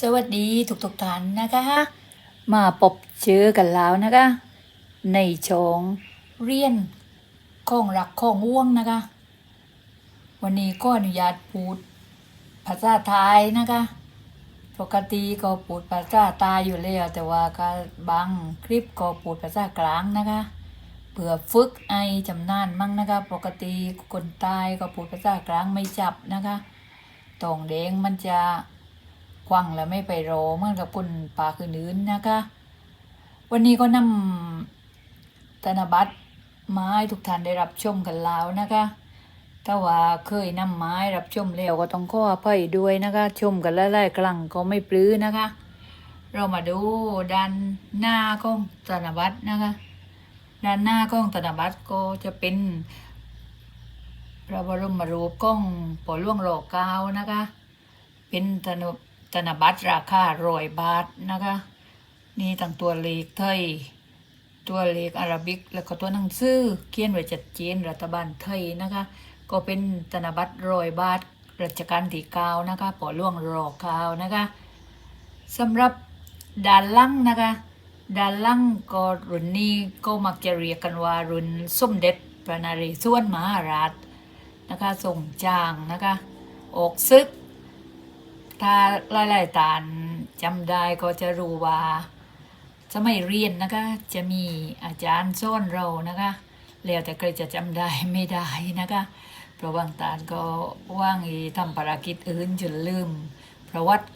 สวัสดีทุกๆท่านนะคะ มาพบเจอกันแล้วนะคะ ในช่องเรียนของรักของว่วงนะคะ วันนี้ก็อนุญาตพูดภาษาไทยนะคะ ปกติก็พูดภาษาใตายอยู่แล้วแต่ว่าก็บางคลิปก็พูดภาษากลางนะคะเผื่อฝึกไอจำนานมั่งนะคะ ปกติคนใตายก็พูดภาษากลางไม่จับนะคะตองเด้งมันจะ ควังแล้วไม่ไปรอเหมือนกับปุ่นปลาคืนอื่นนะคะ วันนี้ก็นำธนบัตรไม้ทุกท่านได้รับชมกันแล้วนะคะถ้าว่าเคยนำไม้รับชมแล้วก็ต้องขออภัยด้วยนะคะ ชมกันหลายๆครั้งก็ไม่ปลื้อนะคะ เรามาดูด้านหน้าของธนบัตรนะคะ ด้านหน้าของธนบัตรก็จะเป็นพระบรมรูปของปอล่วงหลอเก้านะคะ เป็นธน ธนบัตรราคาร้อยบาทนะคะ นี่ตั้งตัวเลขไทย ตัวเลขอาราบิก แล้วก็ตัวหนังสือเขียนไว้ชัดเจนรัฐบาลไทยนะคะ ก็เป็นธนบัตรร้อยบาทรัชกาลที่เก้านะคะปอล่วงรอเก้านะคะสำหรับด้านล่างนะคะด้านล่างก็รุ่นนี้ก็มักจะเรียกกันว่ารุ่นส้มเด็จพระนเรศวรมหาราชนะคะส่งจางนะคะออกซึก ถ้าหลายๆตานจำได้ก็จะรู้ว่าสมัยเรียนนะคะ จะมีอาจารย์สอนเรานะคะ แล้วแต่ใครจะจำได้ไม่ได้นะคะ เพราะบางตานก็ว่างทำภารกิจอื่นจนลืมประวัติ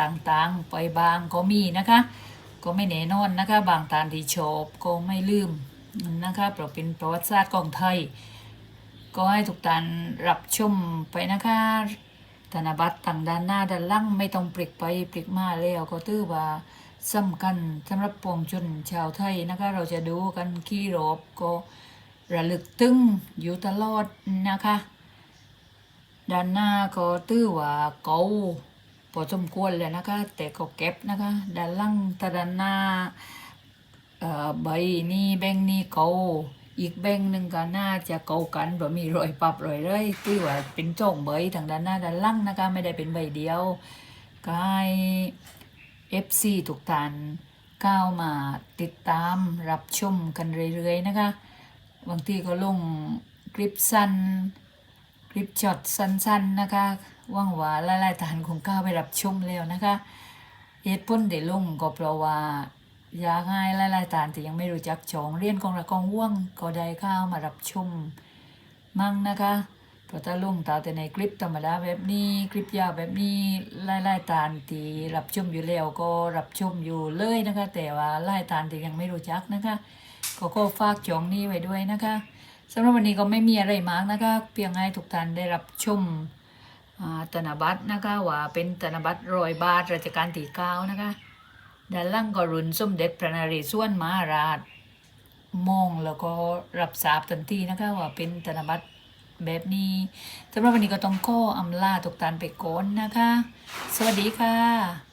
ต่างๆ ไปบางก็มีนะคะ ก็ไม่แน่นอนนะคะ บางตานที่ชอบก็ไม่ลืมนะคะเพราะเป็นประวัติศาสตร์ของไทย ก็ให้ทุกท่านรับชมไปนะคะ ธนบัตรต่างด้านหน้าด้านล่างไม่ต้องปลิกไปปลิกมาแล้วก็ถือว่าสำคัญสำหรับปวงชนชาวไทยนะคะ เราจะดูกันขี้รบก็ระลึกตึงอยู่ตลอดนะคะ ด้านหน้าก็ถือว่าเก่าพอสมควรเลยนะคะ แต่ก็เก็บนะคะ ด้านล่างถ้าด้านหน้าใบนี้แบงนี้เก่า อีกแบงหนึ่งก็น่าจะเกากันแบบมีรอยปรับรอยเลยที่ว่าเป็นจงใบทางด้านหน้าด้านล่างนะคะไม่ได้เป็นใบเดียวก็ให้เอฟซีทุกท่านก้าวมาติดตามรับชมกันเรื่อยๆนะคะบางทีก็ลงคลิปสั้นคลิปช็อตสั้นๆนะคะว่างว่าหลายๆท่านคงก้าวไปรับชมแล้วนะคะเหตุผลเดลงก็เพราะว่า อยากให้หลายๆท่านที่ยังไม่รู้จักชองเรียนกองละกองว่วงก็ได้เข้ามารับชมมั่งนะคะเพราะถ้าลุงตาแต่ในคลิปธรรมดาแบบนี้คลิปยาวแบบนี้หลายๆท่านที่รับชมอยู่แล้วก็รับชมอยู่เลยนะคะ แต่ว่าหลายท่านที่ยังไม่รู้จักนะคะก็ก็ฝากจองนี้ไว้ด้วยนะคะสำหรับวันนี้ก็ไม่มีอะไรมากนะคะ เพียงให้ทุกท่านได้รับชมอ่าธนบัตรนะคะว่าเป็นธนบัตรรอยบาทรัชกาลที่เก้านะคะ ด้านล่างก็รุนสมเด็จพระนเรศวรมหาราชมองแล้วก็รับทราบทันทีนะคะว่าเป็นธนบัตรแบบนี้สำหรับวันนี้ก็ต้องขออำลาทุกท่านไปก่อนนะคะ สวัสดีค่ะ